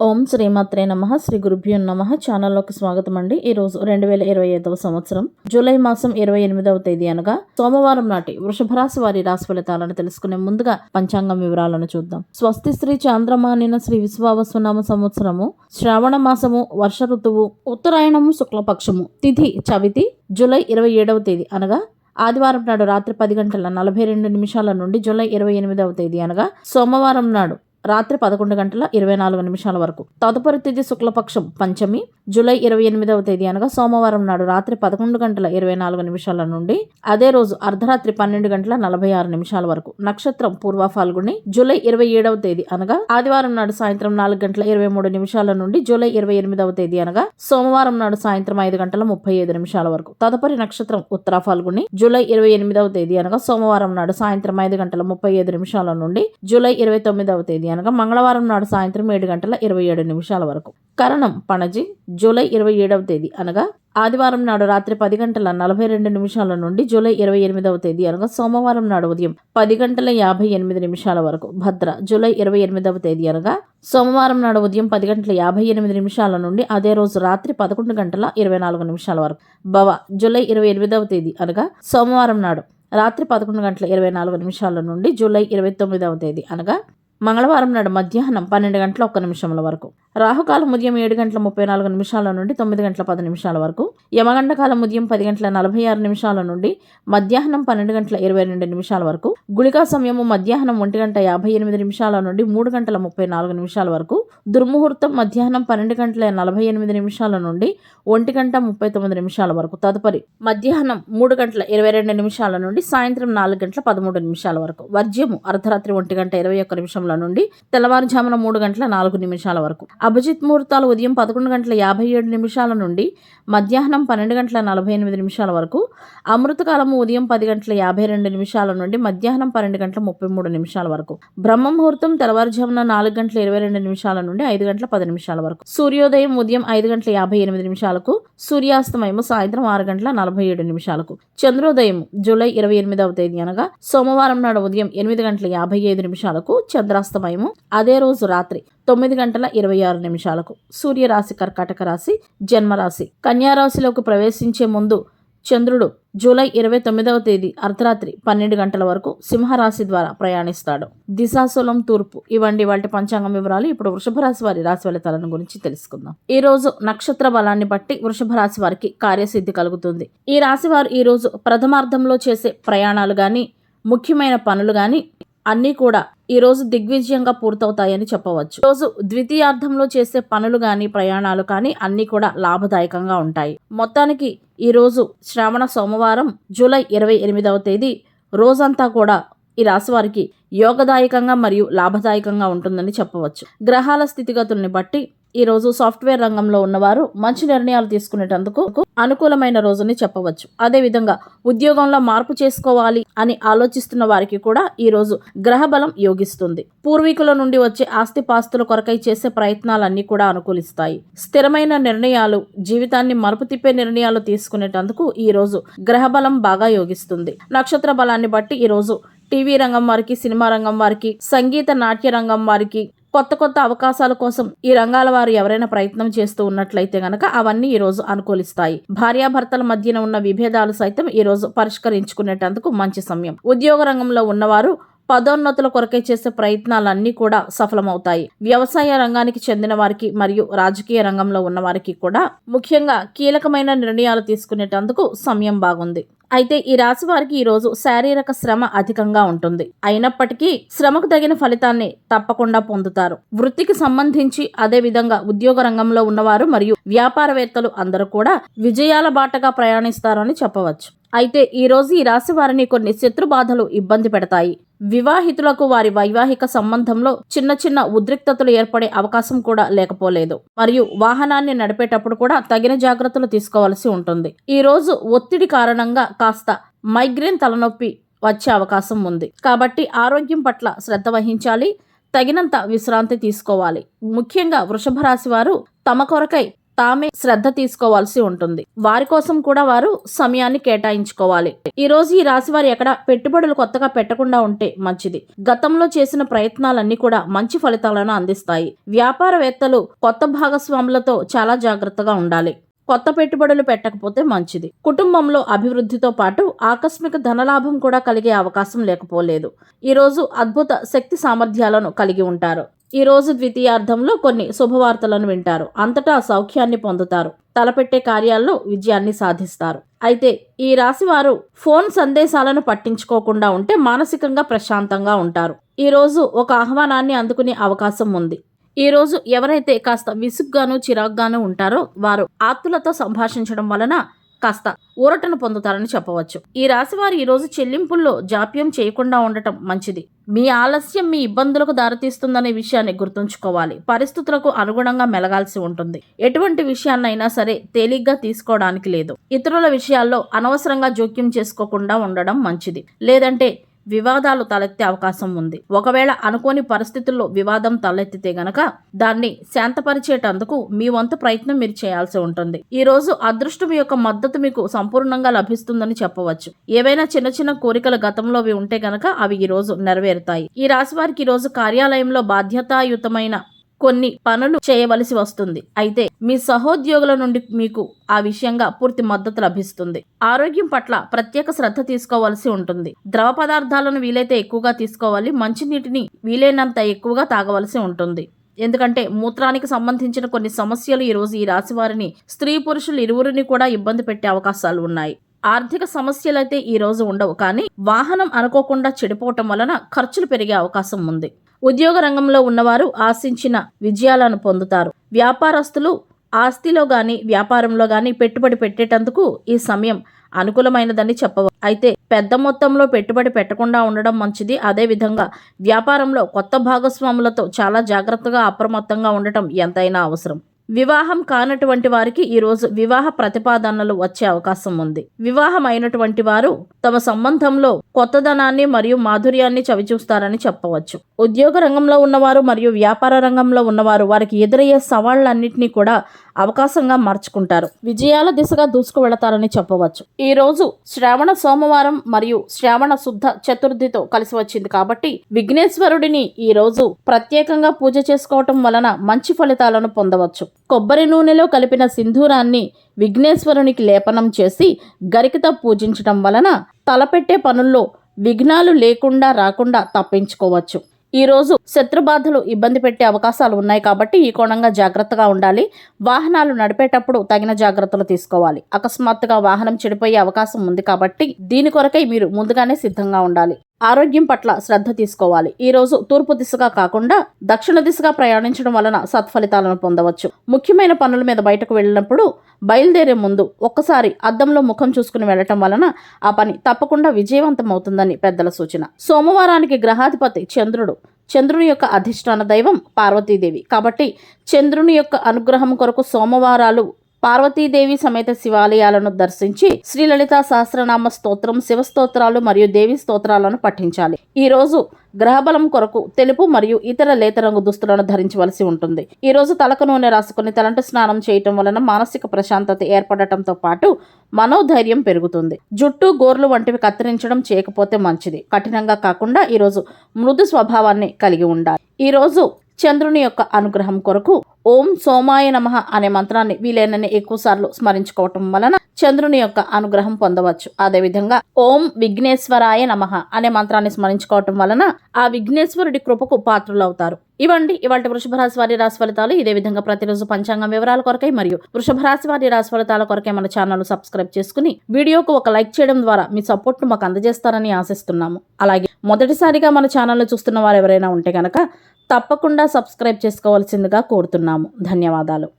ఓం శ్రీమాత్రే నమ శ్రీ గురుభ్యో నమ. ఛానల్లోకి స్వాగతం అండి ఈ రోజు రెండు వేల ఇరవై ఐదవ సంవత్సరం జూలై మాసం ఇరవై ఎనిమిదవ తేదీ అనగా సోమవారం నాటి వృషభ రాశి వారి రాశి ఫలితాలను తెలుసుకునే ముందుగా పంచాంగం వివరాలను చూద్దాం. స్వస్తి శ్రీ చాంద్రమానిన శ్రీ విశ్వావసునామ సంవత్సరము శ్రావణ మాసము వర్ష ఋతువు ఉత్తరాయణము శుక్లపక్షము. తిథి చవితి జూలై ఇరవై ఏడవ తేదీ అనగా ఆదివారం నాడు రాత్రి పది గంటల నలభై రెండు నిమిషాల నుండి జూలై ఇరవై ఎనిమిదవ తేదీ అనగా సోమవారం నాడు రాత్రి పదకొండు గంటల ఇరవై నాలుగు నిమిషాల వరకు. తదుపరి తేదీ శుక్లపక్షం పంచమి జూలై ఇరవై ఎనిమిదవ తేదీ అనగా సోమవారం నాడు రాత్రి పదకొండు గంటల ఇరవై నాలుగు నిమిషాల నుండి అదే రోజు అర్ధరాత్రి పన్నెండు గంటల నలభై ఆరు నిమిషాల వరకు. నక్షత్రం పూర్వ ఫాల్గుని జూలై ఇరవై ఏడవ తేదీ అనగా ఆదివారం నాడు సాయంత్రం నాలుగు గంటల ఇరవై మూడు నిమిషాల నుండి జూలై ఇరవై ఎనిమిదవ తేదీ అనగా సోమవారం నాడు సాయంత్రం ఐదు గంటల ముప్పై ఐదు నిమిషాల వరకు. తదుపరి నక్షత్రం ఉత్తర ఫాల్గుని జూలై ఇరవై ఎనిమిదవ తేదీ అనగా సోమవారం నాడు సాయంత్రం ఐదు గంటల ముప్పై ఐదు నిమిషాల నుండి జూలై ఇరవై తొమ్మిదవ తేదీ అనగా మంగళవారం నాడు సాయంత్రం ఏడు గంటల ఇరవై ఏడు నిమిషాల వరకు. కరణం పణజి జూలై ఇరవై ఏడవ తేదీ అనగా ఆదివారం నాడు రాత్రి పది గంటల నలభై రెండు నిమిషాల నుండి జూలై ఇరవై ఎనిమిదవ తేదీ అనగా సోమవారం నాడు ఉదయం పది గంటల యాభై ఎనిమిది నిమిషాల వరకు. భద్ర జూలై ఇరవై ఎనిమిదవ తేదీ అనగా సోమవారం నాడు ఉదయం పది గంటల యాభై ఎనిమిది నిమిషాల నుండి అదే రోజు రాత్రి పదకొండు గంటల ఇరవై నాలుగు నిమిషాల వరకు. భవ జూలై ఇరవై ఎనిమిదవ తేదీ అనగా సోమవారం నాడు రాత్రి పదకొండు గంటల ఇరవై నాలుగు నిమిషాల నుండి జూలై ఇరవై తొమ్మిదవ తేదీ అనగా మంగళవారం నాడు మధ్యాహ్నం పన్నెండు గంటల ఒక్క నిమిషముల వరకు. రాహుకాలం ఉదయం ఏడు గంటల ముప్పై నాలుగు నిమిషాల నుండి తొమ్మిది గంటల పది నిమిషాల వరకు యమగండ కాలం ఉదయం పది గంటల నలభై ఆరు నిమిషాల నుండి మధ్యాహ్నం పన్నెండు గంటల ఇరవై రెండు నిమిషాల వరకు గుళికా సమయము మధ్యాహ్నం ఒంటి గంట యాభై ఎనిమిది నిమిషాల నుండి మూడు గంటల ముప్పై నాలుగు నిమిషాల వరకు దుర్ముహూర్తం మధ్యాహ్నం పన్నెండు గంటల నలభై ఎనిమిది నిమిషాల నుండి ఒంటి గంట ముప్పై తొమ్మిది నిమిషాల వరకు తదుపరి మధ్యాహ్నం మూడు గంటల ఇరవై రెండు నిమిషాల నుండి సాయంత్రం నాలుగు గంటల పదమూడు నిమిషాల వరకు వర్జ్యము అర్ధరాత్రి ఒంటి గంట ఇరవై ఒక్క నిమిషంల నుండి తెల్లవారుజామున మూడు గంటల నాలుగు నిమిషాల వరకు. అభిజిత్ ముహూర్తాలు ఉదయం పదకొండు గంటల యాభై ఏడు నిమిషాల నుండి మధ్యాహ్నం పన్నెండు గంటల నలభై ఎనిమిది నిమిషాల వరకు అమృతకాలము ఉదయం పది గంటల యాభై రెండు నిమిషాల నుండి మధ్యాహ్నం పన్నెండు గంటల ముప్పై మూడు నిమిషాల వరకు బ్రహ్మ ముహూర్తం తెల్లవారుజామున నాలుగు గంటల ఇరవై రెండు నిమిషాల నుండి ఐదు గంటల పది నిమిషాల వరకు సూర్యోదయం ఉదయం ఐదు గంటల యాభై ఎనిమిది నిమిషాలకు సూర్యాస్తమయము సాయంత్రం ఆరు గంటల నలభై ఏడు నిమిషాలకు చంద్రోదయం జూలై ఇరవై ఎనిమిదవ తేదీ అనగా సోమవారం నాడు ఉదయం ఎనిమిది గంటల యాభై ఐదు నిమిషాలకు చంద్రాస్తమయము అదే రోజు రాత్రి తొమ్మిది గంటల ఇరవై ఆరు నిమిషాలకు. సూర్యరాశి కర్కాటక రాశి జన్మరాశి కన్యారాశిలోకి ప్రవేశించే ముందు చంద్రుడు జూలై ఇరవై తొమ్మిదవ తేదీ అర్ధరాత్రి పన్నెండు గంటల వరకు సింహరాశి ద్వారా ప్రయాణిస్తాడు. దిశాశూలం తూర్పు. ఇవండి వాటి పంచాంగం వివరాలు ఇప్పుడు వృషభ రాశి వారి రాశి ఫలితాలను గురించి తెలుసుకుందాం. ఈ రోజు నక్షత్ర బలాన్ని బట్టి వృషభ రాశి వారికి కార్యసిద్ధి కలుగుతుంది. ఈ రాశి వారు ఈ రోజు ప్రథమార్థంలో చేసే ప్రయాణాలు గాని ముఖ్యమైన పనులు గాని అన్నీ కూడా ఈ రోజు దిగ్విజయంగా పూర్తవుతాయని చెప్పవచ్చు. రోజు ద్వితీయార్థంలో చేసే పనులు కానీ ప్రయాణాలు కానీ అన్నీ కూడా లాభదాయకంగా ఉంటాయి. మొత్తానికి ఈ రోజు శ్రావణ సోమవారం జూలై ఇరవై ఎనిమిదవ తేదీ రోజంతా కూడా ఈ రాశి వారికి యోగదాయకంగా మరియు లాభదాయకంగా ఉంటుందని చెప్పవచ్చు. గ్రహాల స్థితిగతుల్ని బట్టి ఈరోజు సాఫ్ట్వేర్ రంగంలో ఉన్నవారు మంచి నిర్ణయాలు తీసుకునేటందుకు అనుకూలమైన రోజుని చెప్పవచ్చు. అదేవిధంగా ఉద్యోగంలో మార్పు చేసుకోవాలి అని ఆలోచిస్తున్న వారికి కూడా ఈ రోజు గ్రహ బలం యోగిస్తుంది. పూర్వీకుల నుండి వచ్చే ఆస్తిపాస్తుల కొరకై చేసే ప్రయత్నాలన్నీ కూడా అనుకూలిస్తాయి. స్థిరమైన నిర్ణయాలు జీవితాన్ని మరుపు తిప్పే నిర్ణయాలు తీసుకునేటందుకు ఈ రోజు గ్రహ బలం బాగా యోగిస్తుంది. నక్షత్ర బలాన్ని బట్టి ఈరోజు టీవీ రంగం వారికి సినిమా రంగం వారికి సంగీత నాట్య రంగం వారికి కొత్త కొత్త అవకాశాల కోసం ఈ రంగాల వారు ఎవరైనా ప్రయత్నం చేస్తూ ఉన్నట్లయితే గనక అవన్నీ ఈ రోజు అనుకూలిస్తాయి. భార్యాభర్తల మధ్యన ఉన్న విభేదాలు సైతం ఈ రోజు పరిష్కరించుకునేటందుకు మంచి సమయం. ఉద్యోగ రంగంలో ఉన్నవారు పదోన్నతుల కొరకై చేసే ప్రయత్నాలన్నీ కూడా సఫలమవుతాయి. వ్యవసాయ రంగానికి చెందిన వారికి మరియు రాజకీయ రంగంలో ఉన్న వారికి కూడా ముఖ్యంగా కీలకమైన నిర్ణయాలు తీసుకునేటందుకు సమయం బాగుంది. అయితే ఈ రాశి వారికి ఈరోజు శారీరక శ్రమ అధికంగా ఉంటుంది. అయినప్పటికీ శ్రమకు తగిన ఫలితాన్ని తప్పకుండా పొందుతారు. వృత్తికి సంబంధించి అదే విధంగా ఉద్యోగ రంగంలో ఉన్నవారు మరియు వ్యాపారవేత్తలు అందరూ కూడా విజయాల బాటగా ప్రయాణిస్తారని చెప్పవచ్చు. అయితే ఈ రోజు ఈ రాశి వారిని కొన్ని శత్రు బాధలు ఇబ్బంది పెడతాయి. వివాహితులకు వారి వైవాహిక సంబంధంలో చిన్న చిన్న ఉద్రిక్తతలు ఏర్పడే అవకాశం కూడా లేకపోలేదు. మరియు వాహనాన్ని నడిపేటప్పుడు కూడా తగిన జాగ్రత్తలు తీసుకోవాల్సి ఉంటుంది. ఈ రోజు ఒత్తిడి కారణంగా కాస్త మైగ్రేన్ తలనొప్పి వచ్చే అవకాశం ఉంది. కాబట్టి ఆరోగ్యం పట్ల శ్రద్ధ వహించాలి. తగినంత విశ్రాంతి తీసుకోవాలి. ముఖ్యంగా వృషభ రాశి వారు తమ కొరకై తామే శ్రద్ధ తీసుకోవాల్సి ఉంటుంది. వారి కోసం కూడా వారు సమయాన్ని కేటాయించుకోవాలి. ఈ రోజు ఈ రాశి వారు ఎక్కడ పెట్టుబడులు కొత్తగా పెట్టకుండా ఉంటే మంచిది. గతంలో చేసిన ప్రయత్నాలన్నీ కూడా మంచి ఫలితాలను అందిస్తాయి. వ్యాపారవేత్తలు కొత్త భాగస్వాములతో చాలా జాగ్రత్తగా ఉండాలి. కొత్త పెట్టుబడులు పెట్టకపోతే మంచిది. కుటుంబంలో అభివృద్ధితో పాటు ఆకస్మిక ధనలాభం కూడా కలిగే అవకాశం లేకపోలేదు. ఈరోజు అద్భుత శక్తి సామర్థ్యాలను కలిగి ఉంటారు. ఈ రోజు ద్వితీయార్థంలో కొన్ని శుభవార్తలను వింటారు. అంతటా సౌఖ్యాన్ని పొందుతారు. తలపెట్టే కార్యాల్లో విజయాన్ని సాధిస్తారు. అయితే ఈ రాశి వారు ఫోన్ సందేశాలను పట్టించుకోకుండా ఉంటే మానసికంగా ప్రశాంతంగా ఉంటారు. ఈరోజు ఒక ఆహ్వానాన్ని అందుకునే అవకాశం ఉంది. ఈ రోజు ఎవరైతే కాస్త విసుగ్గాను చిరాగ్గాను ఉంటారో వారు ఆత్తులతో సంభాషించడం వలన కాస్త ఊరటను పొందుతారని చెప్పవచ్చు. ఈ రాశి వారు చెల్లింపుల్లో జాప్యం చేయకుండా ఉండటం మంచిది. మీ ఆలస్యం మీ ఇబ్బందులకు దారితీస్తుందనే విషయాన్ని గుర్తుంచుకోవాలి. పరిస్థితులకు అనుగుణంగా మెలగాల్సి ఉంటుంది. ఎటువంటి విషయాన్నైనా సరే తేలిగ్గా తీసుకోవడానికి లేదు. ఇతరుల విషయాల్లో అనవసరంగా జోక్యం చేసుకోకుండా ఉండడం మంచిది. లేదంటే వివాదాలు తలెత్తే అవకాశం ఉంది. ఒకవేళ అనుకోని పరిస్థితుల్లో వివాదం తలెత్తితే గనక దాన్ని శాంతపరిచేటందుకు మీ వంతు ప్రయత్నం మీరు చేయాల్సి ఉంటుంది. ఈ రోజు అదృష్టం యొక్క మద్దతు మీకు సంపూర్ణంగా లభిస్తుందని చెప్పవచ్చు. ఏవైనా చిన్న చిన్న కోరికలు గతంలోవి ఉంటే గనక అవి ఈ రోజు నెరవేరుతాయి. ఈ రాశి వారికి ఈ రోజు కార్యాలయంలో బాధ్యతాయుతమైన కొన్ని పనులు చేయవలసి వస్తుంది. అయితే మీ సహోద్యోగుల నుండి మీకు ఆ విషయంగా పూర్తి మద్దతు లభిస్తుంది. ఆరోగ్యం పట్ల ప్రత్యేక శ్రద్ధ తీసుకోవాల్సి ఉంటుంది. ద్రవ పదార్థాలను వీలైతే ఎక్కువగా తీసుకోవాలి. మంచినీటిని వీలైనంత ఎక్కువగా తాగవలసి ఉంటుంది. ఎందుకంటే మూత్రానికి సంబంధించిన కొన్ని సమస్యలు ఈరోజు ఈ రాశి వారిని స్త్రీ పురుషులు ఇరువురిని కూడా ఇబ్బంది పెట్టే అవకాశాలు ఉన్నాయి. ఆర్థిక సమస్యలైతే ఈ రోజు ఉండవు. కానీ వాహనం అనుకోకుండా చెడిపోవటం వలన ఖర్చులు పెరిగే అవకాశం ఉంది. ఉద్యోగ రంగంలో ఉన్నవారు ఆశించిన విజయాలను పొందుతారు. వ్యాపారస్తులు ఆస్తిలో గాని వ్యాపారంలో గాని పెట్టుబడి పెట్టేటందుకు ఈ సమయం అనుకూలమైనదని చెప్పవ. అయితే పెద్ద మొత్తంలో పెట్టుబడి పెట్టకుండా ఉండడం మంచిది. అదే విధంగా వ్యాపారంలో కొత్త భాగస్వాములతో చాలా జాగ్రత్తగా అప్రమత్తంగా ఉండటం ఎంతైనా అవసరం. వివాహం కానటువంటి వారికి ఈరోజు వివాహ ప్రతిపాదనలు వచ్చే అవకాశం ఉంది. వివాహం అయినటువంటి వారు తమ సంబంధంలో కొత్తదనాన్ని మరియు మాధుర్యాన్ని చవిచూస్తారని చెప్పవచ్చు. ఉద్యోగ రంగంలో ఉన్నవారు మరియు వ్యాపార రంగంలో ఉన్నవారు వారికి ఎదురయ్యే సవాళ్ళన్నింటినీ కూడా అవకాశంగా మార్చుకుంటారు. విజయాల దిశగా దూసుకు వెళతారని చెప్పవచ్చు. ఈ రోజు శ్రావణ సోమవారం మరియు శ్రావణ శుద్ధ చతుర్థితో కలిసి వచ్చింది కాబట్టి విఘ్నేశ్వరుడిని ఈ రోజు ప్రత్యేకంగా పూజ చేసుకోవటం వలన మంచి ఫలితాలను పొందవచ్చు. కొబ్బరి నూనెలో కలిపిన సింధూరాన్ని విఘ్నేశ్వరునికి లేపనం చేసి గరికతో పూజించటం వలన తలపెట్టే పనుల్లో విఘ్నాలు లేకుండా రాకుండా తప్పించుకోవచ్చు. ఈ రోజు శత్రుబాధలు ఇబ్బంది పెట్టే అవకాశాలు ఉన్నాయి కాబట్టి ఈ కోణంగా జాగ్రత్తగా ఉండాలి. వాహనాలు నడిపేటప్పుడు తగిన జాగ్రత్తలు తీసుకోవాలి. అకస్మాత్తుగా వాహనం చెడిపోయే అవకాశం ఉంది కాబట్టి దీని కొరకై మీరు ముందుగానే సిద్ధంగా ఉండాలి. ఆరోగ్యం పట్ల శ్రద్ధ తీసుకోవాలి. ఈ రోజు తూర్పు దిశగా కాకుండా దక్షిణ దిశగా ప్రయాణించడం వలన సత్ఫలితాలను పొందవచ్చు. ముఖ్యమైన పనుల మీద బయటకు వెళ్ళినప్పుడు బయలుదేరే ముందు ఒక్కసారి అద్దంలో ముఖం చూసుకుని వెళ్ళటం వలన ఆ పని తప్పకుండా విజయవంతం అవుతుందని పెద్దల సూచన. సోమవారానికి గ్రహాధిపతి చంద్రుడు. చంద్రుని యొక్క అధిష్టాన దైవం పార్వతీదేవి. కాబట్టి చంద్రుని యొక్క అనుగ్రహం కొరకు సోమవారాలు పార్వతీదేవి సమేత శివాలయాలను దర్శించి శ్రీలలిత సహస్రనామ స్తోత్రం శివస్తోత్రాలు మరియు దేవి స్తోత్రాలను పఠించాలి. ఈ రోజు గ్రహబలం కొరకు తెలుపు మరియు ఇతర లేత రంగు దుస్తులను ధరించవలసి ఉంటుంది. ఈ రోజు తలకు నూనె రాసుకుని తలంటు స్నానం చేయటం వలన మానసిక ప్రశాంతత ఏర్పడటంతో పాటు మనోధైర్యం పెరుగుతుంది. జుట్టు గోర్లు వంటివి కత్తిరించడం చేయకపోతే మంచిది. కఠినంగా కాకుండా ఈరోజు మృదు స్వభావాన్ని కలిగి ఉండాలి. ఈరోజు చంద్రుని యొక్క అనుగ్రహం కొరకు ఓం సోమాయ నమ అనే మంత్రాన్ని వీలైనన్ని ఎక్కువ సార్లు స్మరించుకోవటం వలన చంద్రుని యొక్క అనుగ్రహం పొందవచ్చు. అదేవిధంగా ఓం విఘ్నేశ్వరాయ నమ అనే మంత్రాన్ని స్మరించుకోవటం వలన ఆ విఘ్నేశ్వరుడి కృపకు పాత్రులవుతారు. ఇవండి ఇవాళ వృషభ రాశి వారి రాశి ఫలితాలు ఇదే విధంగా ప్రతిరోజు పంచాంగం వివరాల కొరకై మరియు వృషభ రాశి వారి రాశి ఫలితాల కొరకై మన ఛానల్ సబ్స్క్రైబ్ చేసుకుని వీడియోకు ఒక లైక్ చేయడం ద్వారా మీ సపోర్ట్ మాకు అందజేస్తారని ఆశిస్తున్నాము. అలాగే మొదటిసారిగా మన ఛానల్ చూస్తున్న వారు ఎవరైనా ఉంటే కనుక తప్పకుండా సబ్స్క్రైబ్ చేసుకోవాల్సిందిగా కోరుతున్నాము. ధన్యవాదాలు.